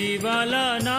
जीवाला ना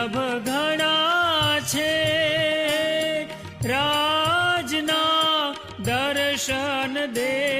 દુર્લભ ઘણા છે. રાજના દર્શન દેવન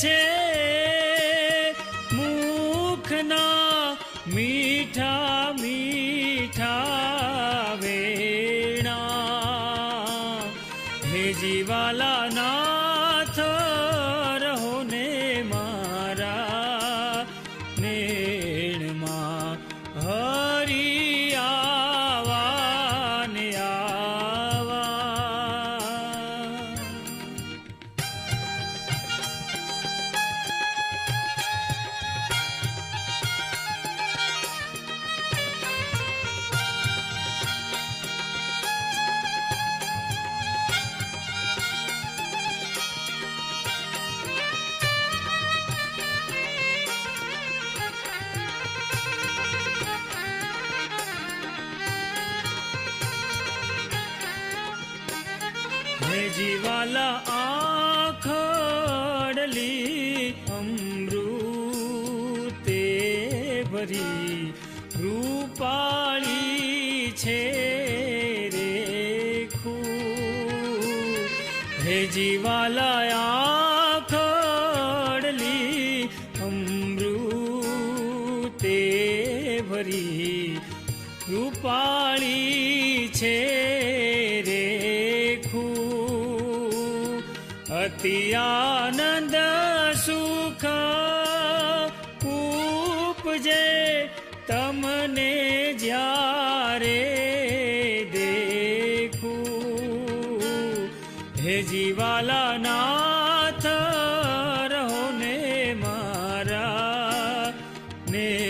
见。છે રેખું હે જીવાલા આખડલી અમૃતે ભરી રૂપાળી છે રેખું અતિ अपने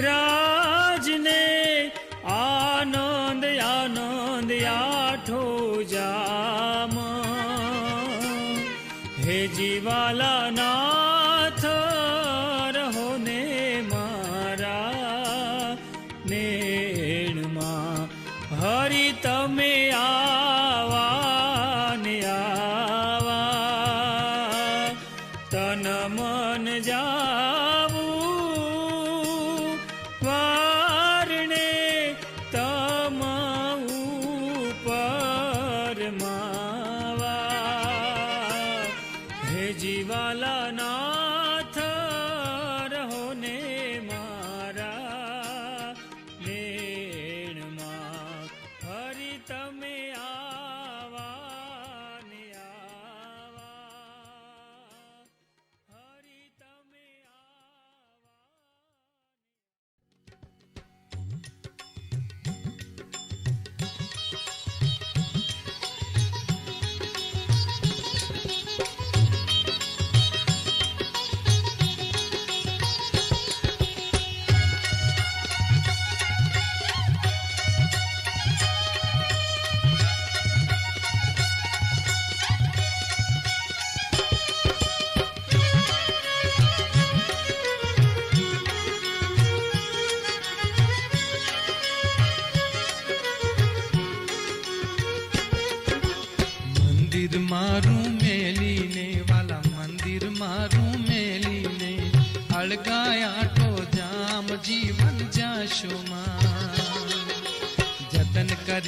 રાજને આનંદ આનંદ આઠો જામ. હે જીવાલા નાથ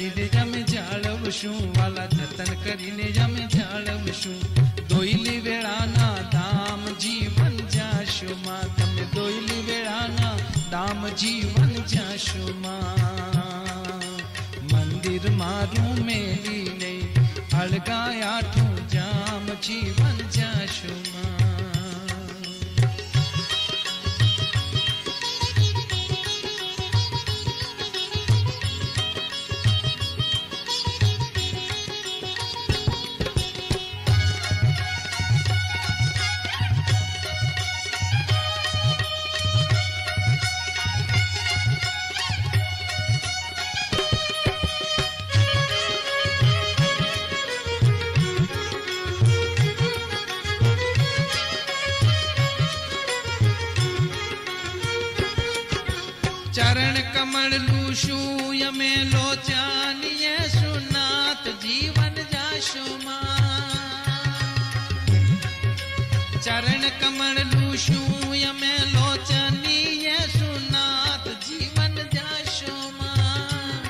જતન કરીને અમે જાળવશું વાલા જતન કરીને અમે જાળવશું દોઈલી વેળાના દામ જીવન જાશોમાં તમે દોઈલી વેળાના દામ જીવન જાશોમાં મંદિર મારું મેલીને અળગાયાઠું જામ જીવન જાશુમાં યમે લોચાનીએ સુનાથ જીવન જાશુમાં ચરણ કમળ લુશું યમે લોચનીએ સુનાથ જીવન જાશુમાં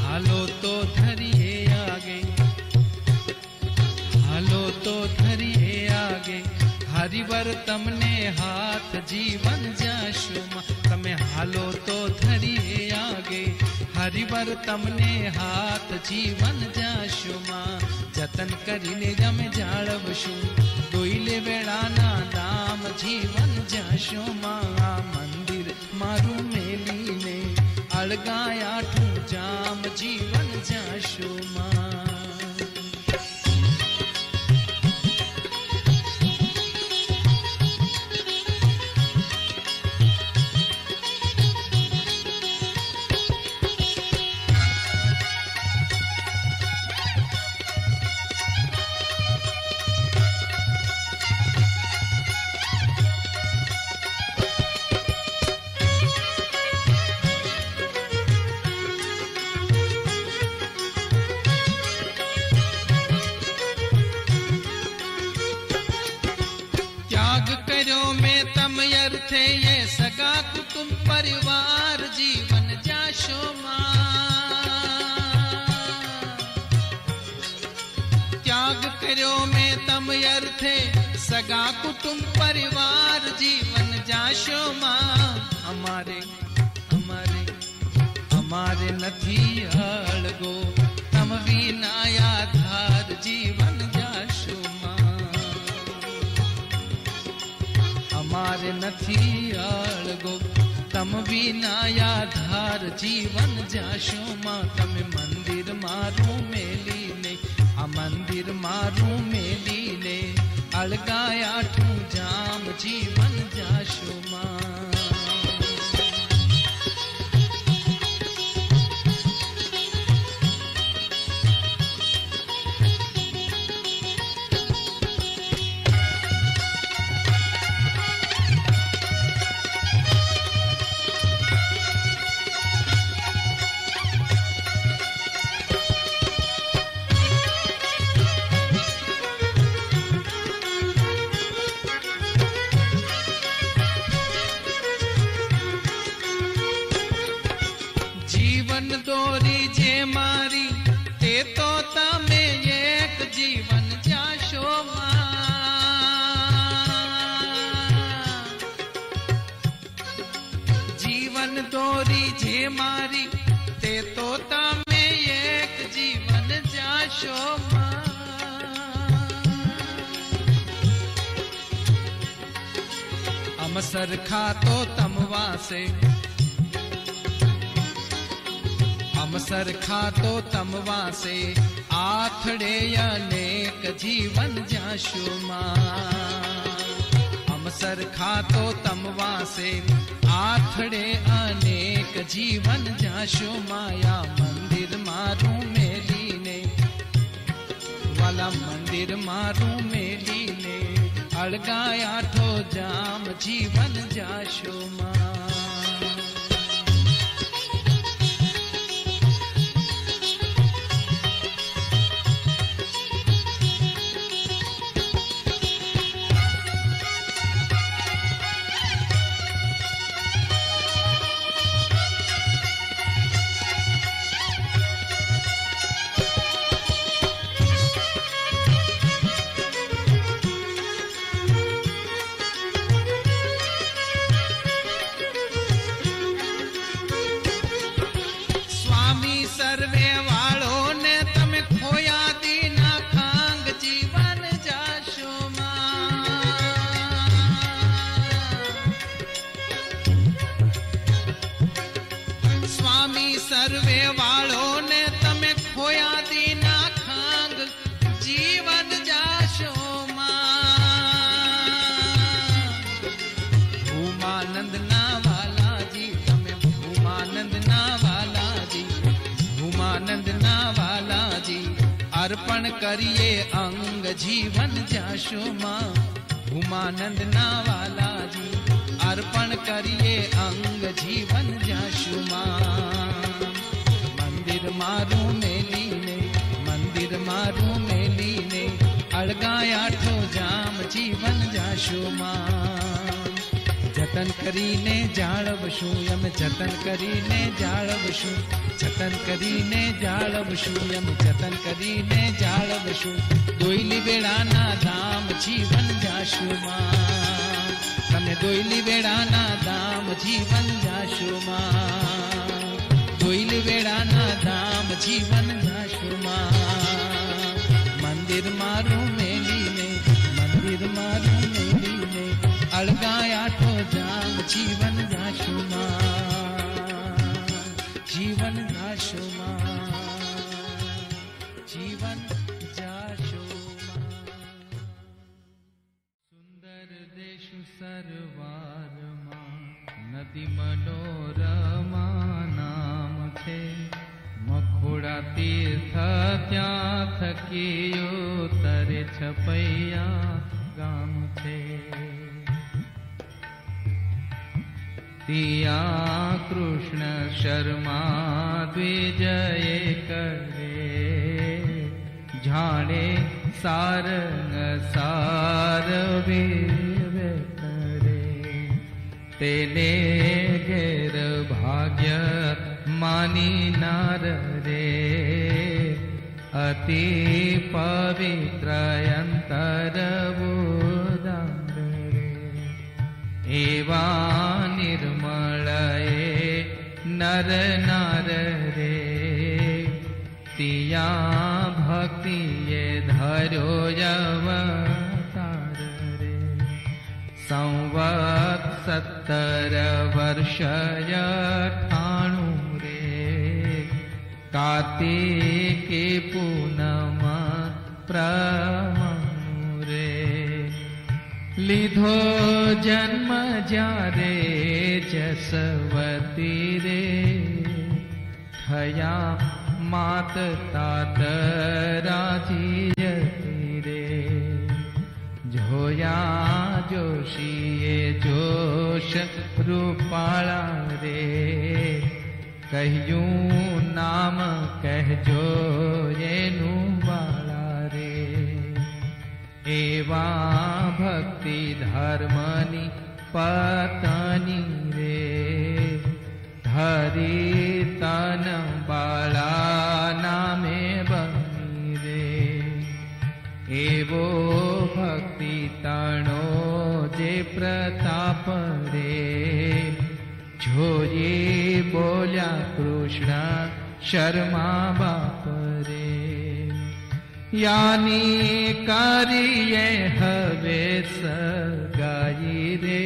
હાલો તો ધરીએ આગે હાલો તો ધરીએ આગે હરિવર તમને હાથ જીવન જાશુમાં તમે હાલો તો ધરીએ આગે હરિવર તમને હાથ જીવન જાશુમાં જતન કરીને જ અમે જાળવશું દોઈલે વેળાના દામ જીવન જાશો માં આ મંદિર મારું મેલીને અળગાયાઠું જામ જીવન જાશો માં अर्थ है ये सगा कुटुंब परिवार, जीवन जाशोमा त्याग करो में तम अर्थ सगा कुटुंब परिवार, जीवन जाशोमा हमारे हमारे हमारे नथी हड़गो तम विनाया धार जीवन। નથી અળગો તમ વિના આધાર જીવન જાશો માં તમે મંદિર મારું મેલીને આ મંદિર મારું મેલીને અળગાયાઠું के मारी, ते तोता में एक जीवन जाशो हम सरखा तो तमवा हम सरखा तो तमवासे आथड़े अनेक जीवन जाशो माँ। हम सरखा तो तमवासे આથડે અનેક જીવન જાશો માયા મંદિર મારું મેલીને વાલા મંદિર મારું મેલીને અળગાયાઠો જામ જીવન જાશો માં. સર્વે વાળો ને તમે ખોયા અર્પણ કરીએ અંગ જીવન જાશો માં ભૂમાનંદ ના વાલાજી અર્પણ કરીએ અંગ જીવન જાશો માં મંદિર મારું મેલીને મંદિર મારું મેલીને અળગાયાઠો જામ જીવન જાશો માં જતન કરીને જાળવશું એમ જતન કરીને જાળવશું જતન કરીને જાળવશું એમ જતન કરીને જાળવશું દોઈલી વેળાના ધામ જીવન જાશું માં તમે દોઈલી વેળાના ધામ જીવન જાશું માં દોઈલી વેળાના ધામ જીવન જાશું માં મંદિર મારું મેલીને મંદિર મારું મેલીને અળગાયાઠો જામ જીવન જાશુમાં જીવન જાશુમાં જીવન જાશુમાં સુંદર દેશ સરવારમાં, નદી મનોરમા નામ છે. મખોડા તીર્થ ત્યાં થકીયો તરે છપૈયા ગામ છે. कृष्ण शर्मा द्विजय करे। झाणे सारंग सार करे। तेने जाणे भाग्य मानी नार रे। अति पवित्रयन्तर एवा एवानिर् नर नर रे। तिया भक्ति ये धरो अवतार रे। संवत सत्तर वर्षय ठाणु रे। कार्तिके पूनम प्रमा લીધો જન્મ જ્યારે જસવતી રે થયા માત તાત રાજી જતી રે જોયા જોશીએ જોશ રૂપાળા રે કહ્યું નામ કહેજો એનું બાળા રે એવા ભક્તિ ધર્મની પતની રે ધરી તન બાળા નામે બની રે એવો ભક્તિ તણો જે પ્રતાપ રે જોરી બોલ્યા કૃષ્ણ શર્મા રે યાની કરીએ હવે સગાઈ રે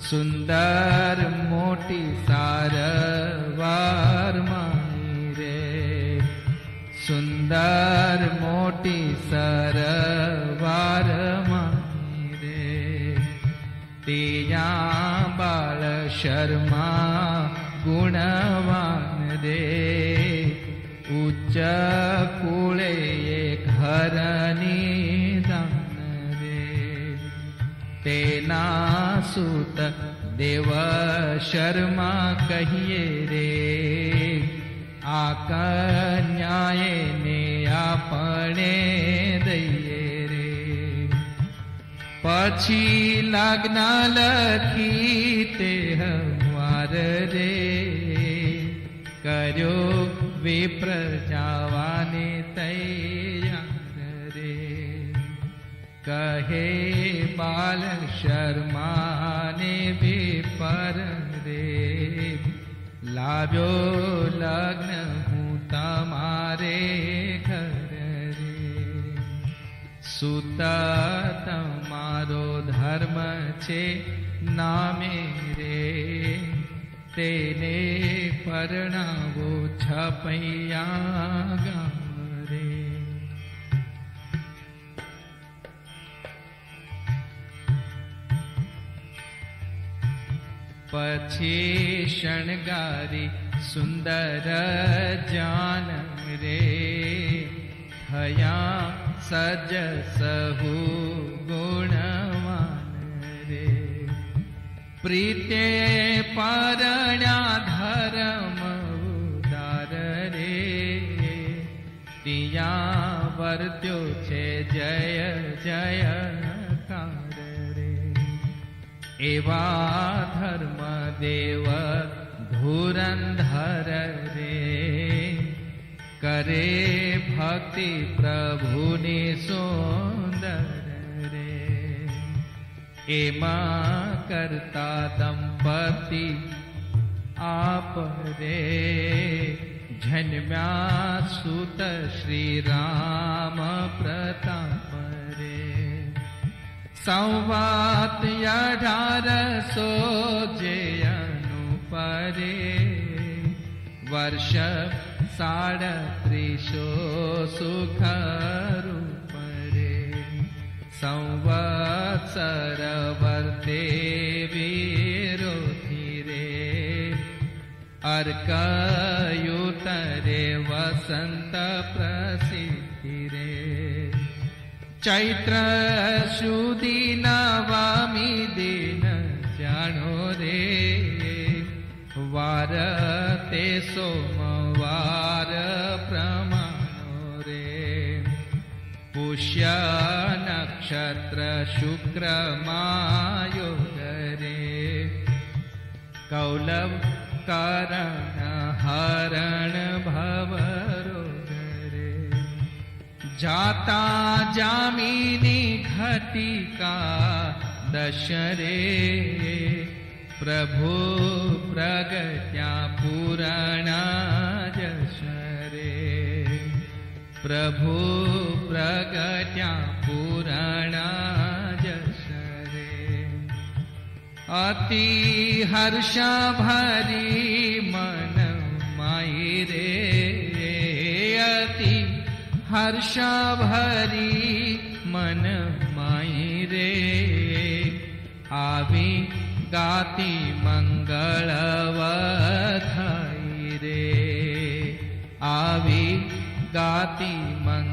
સુંદર મોટી સારવાર માની રે સુંદર મોટી સરવાર માની રે તિયા બાળ શર્મા ગુણવાન રે ઉચ્ચ સુત દેવ શર્મા કહીએ રે આ કન્યાએ ને આપણે દઈએ રે પછી લગ્ન લખી તે હવાર રે કર્યો વિપ્ર જાવાને તૈયાર રે કહે બાલ શર્માને પર રે લાવ્યો લગ્ન હું તમારે ઘર રે સુત તમારો ધર્મ છે નામે રે તેને પરણાવો છપૈયા પછી શણગારી સુંદર જાન રે. હયા સજ સહુ ગુણવાન રે. પ્રીતે પરણ્યા ધર્મ ઉદાર રે. તિયા વર્ત્યો છે જય જય एवा धर्मदेव धुरन्धर रे। करे भक्ति प्रभुनि सुन्दर रे। एमा कर्ता दम्पति आप रे। झन्म्या सुत श्रीराम प्रताप। संवाद य सोजनुपरे वर्ष साडत्रिशो सुखरु संवत्सरवर्ते विरोधिरे। अर्कयुतरे वसन्त प्रसि चैत्र सुदिन वामि दीन जनो रे। वारते सोमवार प्रमाणो रे। पुष्य पुष्यनक्षत्रशुक्रमायु रे कौलवकारण हरण भव जाता जामिनी घटिका दशरे। प्रभो प्रगत्या पूरणजरे प्रभो प्रगत्या पूरणसरे अतिहर्षभरि मनमायि रे। हर्षा भरी मन मनमै रे। आवी गाती गाति रे। आवी गाती मङ्ग